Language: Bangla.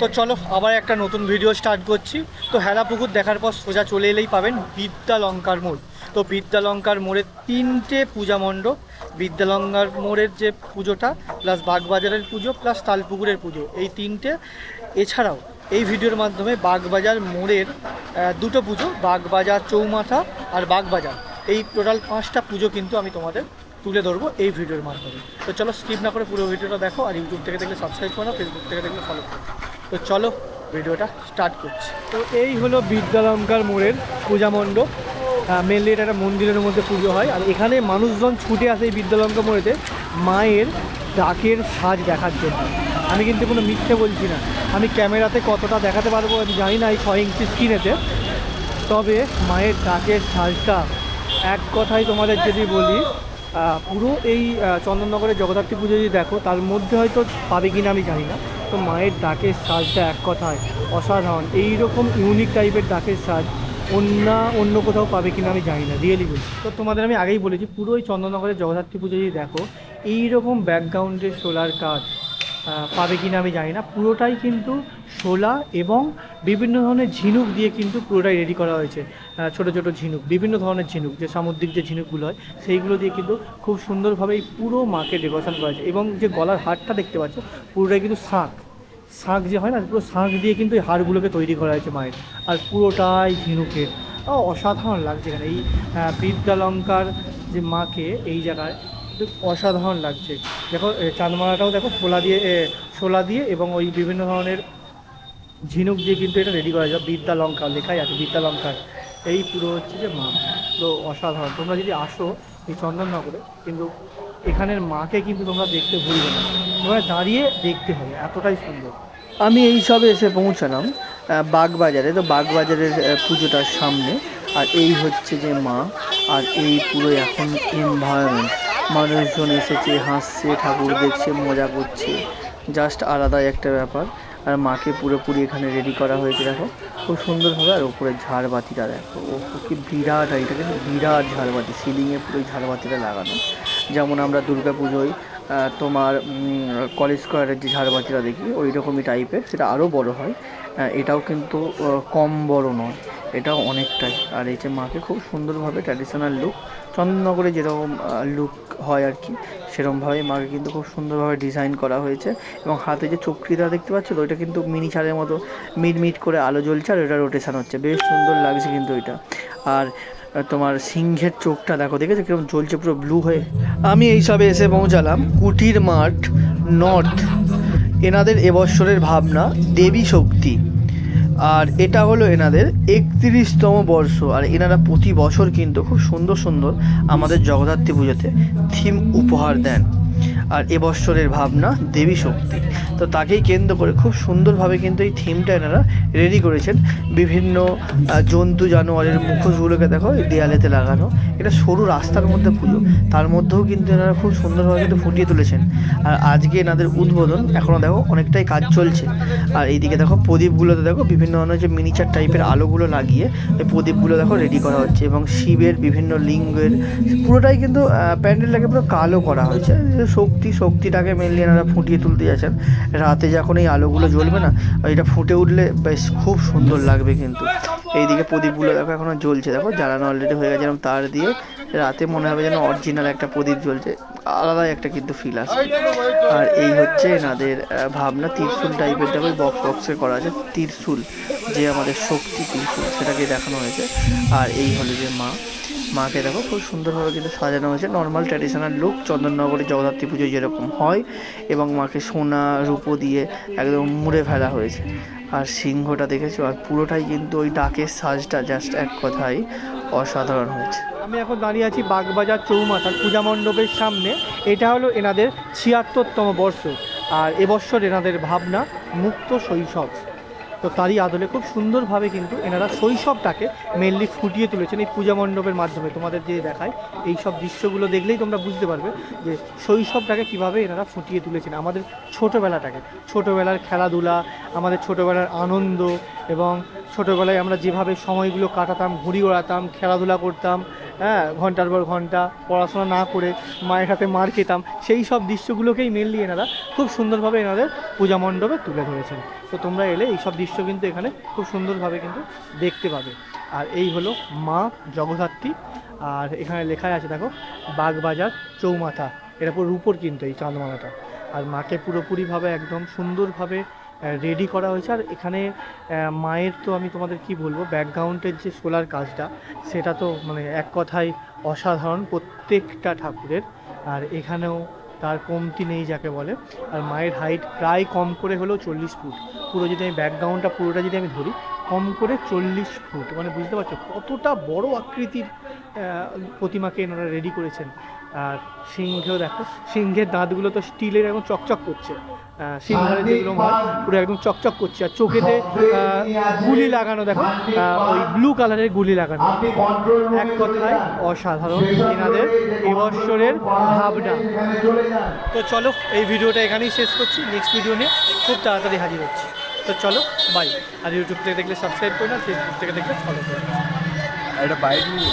তো চলো, আবার একটা নতুন ভিডিও স্টার্ট করছি। তো হেলা পুকুর দেখার পর সোজা চলে এলেই পাবেন বিদ্যালঙ্কার মোড়। তো বিদ্যালঙ্কার মোড়ের তিনটে পূজা মণ্ডপ, বিদ্যালঙ্কার মোড়ের যে পুজোটা প্লাস বাগবাজারের পুজো প্লাস তালপুকুরের পুজো, এই তিনটে। এছাড়াও এই ভিডিওর মাধ্যমে বাগবাজার মোড়ের দুটো পুজো, বাগবাজার চৌমাথা আর বাগবাজার। এই টোটাল পাঁচটা পুজো কিন্তু আমি তোমাদের তুলে ধরবো এই ভিডিওর মাধ্যমে। তো চলো স্কিপ না করে পুরো ভিডিওটা দেখো আর ইউটিউব থেকে দেখলে সাবস্ক্রাইব করো ফেসবুক থেকে দেখলে ফলো করো। তো চলো ভিডিওটা স্টার্ট করছি। তো এই হলো বিদ্যালঙ্কার মোড়ের পূজা মণ্ডপ। মেনলি এটা একটা মন্দিরের মধ্যে পুজো হয়। আর এখানে মানুষজন ছুটে আসে এই বিদ্যালঙ্কা মোড়েতে মায়ের ডাকের সাজ দেখার জন্য। আমি কিন্তু কোনো মিথ্যে বলছি না। আমি ক্যামেরাতে কতটা দেখাতে পারব আমি জানি না এই ছয় ইঞ্চি স্ক্রিনেতে। তবে মায়ের ডাকের সাজটা এক কথায় তোমাদের যদি বলি পুরো এই চন্দননগরের জগদ্ধাত্রী পুজো যদি দেখো, তার মধ্যে হয়তো পাবে কিনা আমি জানি না। তো মায়ের ডাকের সাজটা এক কথায় অসাধারণ। এই রকম ইউনিক টাইপের ডাকের সাজ অন্য অন্য কোথাও পাবে কিনা আমি জানি না রিয়েলি বলি তো তোমাদের আমি আগেই বলেছি, পুরো এই চন্দননগরের জগদ্ধাত্রী পুজো যদি দেখো এই রকম ব্যাকগ্রাউন্ডের সোলার কাজ পাবে কিনা আমি জানি না। পুরোটাই কিন্তু শোলা এবং বিভিন্ন ধরনের ঝিনুক দিয়ে কিন্তু পুরোটাই রেডি করা হয়েছে। ছোট ছোট ঝিনুক, বিভিন্ন ধরনের ঝিনুক, যে সামুদ্রিক যে ঝিনুকগুলো হয়, সেইগুলো দিয়ে কিন্তু খুব সুন্দরভাবে এই পুরো মাকে ডেকোরেশন করা হয়েছে। এবং যে গলার হারটা দেখতে পাচ্ছ, পুরোটাই কিন্তু শাঁখ। শাঁখ যে হয় না, পুরো শাঁখ দিয়ে কিন্তু এই হারগুলোকে তৈরি করা হয়েছে মায়ের। আর পুরোটাই ঝিনুকের। অসাধারণ লাগছে এখানে। এই বিদ্যালঙ্কার যে মাকে এই জায়গায় অসাধারণ লাগছে। দেখো চাঁদমালাটাও দেখো শোলা দিয়ে শোলা দিয়ে এবং ওই বিভিন্ন ধরনের ঝিনুক দিয়ে কিন্তু এটা রেডি করা যায়। বিদ্যালঙ্কার লেখাই আছে বিদ্যালঙ্কার এই পুরো হচ্ছে যে মা। তো অসাধারণ। তোমরা যদি আসো এই চন্দননগরে, কিন্তু এখানের মাকে কিন্তু তোমরা দেখতে ভুলবে না। তোমরা দাঁড়িয়ে দেখতে হবে, এতটাই সুন্দর। আমি এই সবে এসে পৌঁছালাম বাগবাজারে। তো বাগবাজারের পুজোটার সামনে। আর এই হচ্ছে যে মা, আর এই পুরো এখন এনভায়রনমেন্ট মানুষজন এসেছে, হাসছে, ঠাকুর দেখছে, মজা করছে। জাস্ট আলাদাই একটা ব্যাপার। আর মাকে পুরোপুরি এখানে রেডি করা হয়েছে, দেখো। খুব সুন্দরভাবে আর ওপরে ঝাড়বাতিটা দেখো। ও কি বিরাট আর এটা কিন্তু বিরাট ঝাড়বাতি। সিলিংয়ে পুরো ঝাড়বাতিটা লাগানো। যেমন আমরা দুর্গা পুজোয় তোমার কলেজ স্কোয়ারের যে ঝাড়বাতিটা দেখি ওই রকমই টাইপের সেটা আরও বড় হয়। এটাও কিন্তু কম বড় নয়। এটাও অনেকটাই। আর এই যে মাকে খুব সুন্দরভাবে ট্র্যাডিশনাল লুক চন্দননগরে যেরকম লুক হয় আর কি, সেরকমভাবে মাকে কিন্তু খুব সুন্দরভাবে ডিজাইন করা হয়েছে এবং হাতে যে চক্রিটা দেখতে পাচ্ছ তো, ওইটা কিন্তু মিনি ছাড়ের মতো মিট মিট করে আলো জ্বলছে আর ওটা রোটেশন হচ্ছে। বেশ সুন্দর লাগছে কিন্তু ওইটা আর তোমার সিংহের চোখটা দেখো, দেখেছ কীরকম জ্বলছে পুরো ব্লু হয়ে? আমি এই সবে এসে পৌঁছালাম কুটির মাঠ নর্থ এনাদের এবৎসরের ভাবনা দেবী শক্তি। আর এটা হলো এনাদের একত্রিশতম বর্ষ, আর এনারা প্রতি বছর কিন্তু খুব সুন্দর সুন্দর আমাদের জগদ্ধাত্রী পুজোতে থিম উপহার দেন। আর এবৎসরের ভাবনা দেবী শক্তি। তো তাকেই কেন্দ্র করে খুব সুন্দরভাবে কিন্তু এই থিমটা এনারা রেডি করেছেন। বিভিন্ন জন্তু, জানোয়ারের মুখোশগুলোকে দেখো দেয়ালেতে লাগানো। এটা সরু রাস্তার মধ্যে পুজো। তার মধ্যেও কিন্তু এনারা খুব সুন্দরভাবে কিন্তু ফুটিয়ে তুলেছেন। আর আজকে এনাদের উদ্বোধন এখনও দেখো অনেকটাই কাজ চলছে। আর এইদিকে দেখো প্রদীপগুলোতে দেখো বিভিন্ন ধরনের যে মিনিচার টাইপের আলোগুলো লাগিয়ে এই প্রদীপগুলো দেখো রেডি করা হচ্ছে এবং শিবের বিভিন্ন লিঙ্গের পুরোটাই কিন্তু প্যান্ডেলটাকে পুরো কালো করা হয়েছে। শক্তি, শক্তিটাকে মেনলি এনারা ফুটিয়ে তুলতে যাচ্ছেন। রাতে যখন এই আলোগুলো জ্বলবে না, এটা ফুটে উঠলে বেশ খুব সুন্দর লাগবে কিন্তু। এইদিকে প্রদীপগুলো দেখো এখনও জ্বলছে। দেখো, জ্বালানো অলরেডি হয়ে গেছে, এরকম তার দিয়ে রাতে মনে হবে যেন অরিজিনাল একটা প্রদীপ জ্বলছে। আলাদাই একটা কিন্তু ফিল আসে আর এই হচ্ছে এনাদের ভাবনা ত্রিশূল টাইপের দেখো বক্স বক্সে করা আছে ত্রিশূল, যে আমাদের শক্তি ত্রিশূল, সেটাকে দেখানো হয়েছে। আর এই হলো যে মা। মাকে দেখো, খুব সুন্দরভাবে কিন্তু সাজানো হয়েছে। নর্মাল ট্র্যাডিশনাল লুক চন্দননগরে জগদ্ধাত্রী পুজোয় যেরকম হয় এবং মাকে সোনা, রূপো দিয়ে একদম মুড়ে ফেলা হয়েছে। আর সিংহটা দেখেছ? আর পুরোটাই কিন্তু ওই ডাকের সাজটা জাস্ট এক কথায় অসাধারণ হয়েছে। আমি এখন দাঁড়িয়ে আছি বাগবাজার চৌমাথার পূজা মণ্ডপের সামনে। এটা হলো এনাদের ছিয়াত্তরতম বর্ষ। আর এবছর এনাদের ভাবনা মুক্ত শৈশব। তো তারই আদলে খুব সুন্দরভাবে কিন্তু এনারা শৈশবটাকে মেনলি ফুটিয়ে তুলেছেন এই পূজা মণ্ডপের মাধ্যমে। তোমাদের যে দেখায় এই সব দৃশ্যগুলো দেখলেই তোমরা বুঝতে পারবে যে শৈশবটাকে কীভাবে এনারা ফুটিয়ে তুলেছেন আমাদের ছোটোবেলাটাকে। ছোটোবেলার খেলাধুলা, আমাদের ছোটোবেলার আনন্দ এবং ছোটোবেলায় আমরা যেভাবে সময়গুলো কাটাতাম, ঘুড়ি ওড়াতাম, খেলাধুলা করতাম হ্যাঁ ঘণ্টার পর ঘণ্টা পড়াশোনা না করে মায়ের হাতে মার খেতাম, সেই সব দৃশ্যগুলোকেই মেনলি এনারা খুব সুন্দরভাবে এনাদের পূজা মণ্ডপে তুলে ধরেছেন। তো তোমরা এলে এই সব দৃশ্য কিন্তু এখানে খুব সুন্দরভাবে কিন্তু দেখতে পাবে। আর এই হলো মা জগদ্ধাত্রী, আর এখানে লেখাই আছে, দেখো, বাগবাজার চৌমাথা, এটা পুরো রূপর কিন্তু এই চাঁদমালাটা। আর মাকে পুরোপুরিভাবে একদম সুন্দরভাবে রেডি করা হয়েছে। আর এখানে মায়ের তো আমি তোমাদের কি বলব ব্যাকগ্রাউন্ডের যে সোলার কাজটা, সেটা তো মানে এক কথায় অসাধারণ প্রত্যেকটা ঠাকুরের। আর এখানেও তার কমতি নেই যাকে বলে। আর মায়ের হাইট প্রায় কম করে হলেও চল্লিশ ফুট। পুরো যদি আমি ব্যাকগ্রাউন্ডটা পুরোটা যদি আমি ধরি, কম করে চল্লিশ ফুট। মানে বুঝতে পারছ কতটা বড় আকৃতির প্রতিমাকে এনারা রেডি করেছেন। আর সিংহেও দেখো সিংহের দাঁতগুলো তো স্টিলের একদম চকচক করছে। সিংহের যেগুলো মাছ পুরো একদম চকচক করছে। আর চোখেতে গুলি লাগানো দেখো ওই ব্লু কালারের গুলি লাগানো। এক কথায় অসাধারণ এনাদের এবছরের ভাবনা। তো চলো এই ভিডিওটা এখানেই শেষ করছি। নেক্সট ভিডিও নিয়ে খুব তাড়াতাড়ি হাজির হচ্ছি। তো চলো বাই আর ইউটিউব থেকে দেখলে সাবস্ক্রাইব করে না ফেসবুক থেকে দেখলে ফলো করে। এটা বাইক নিয়ে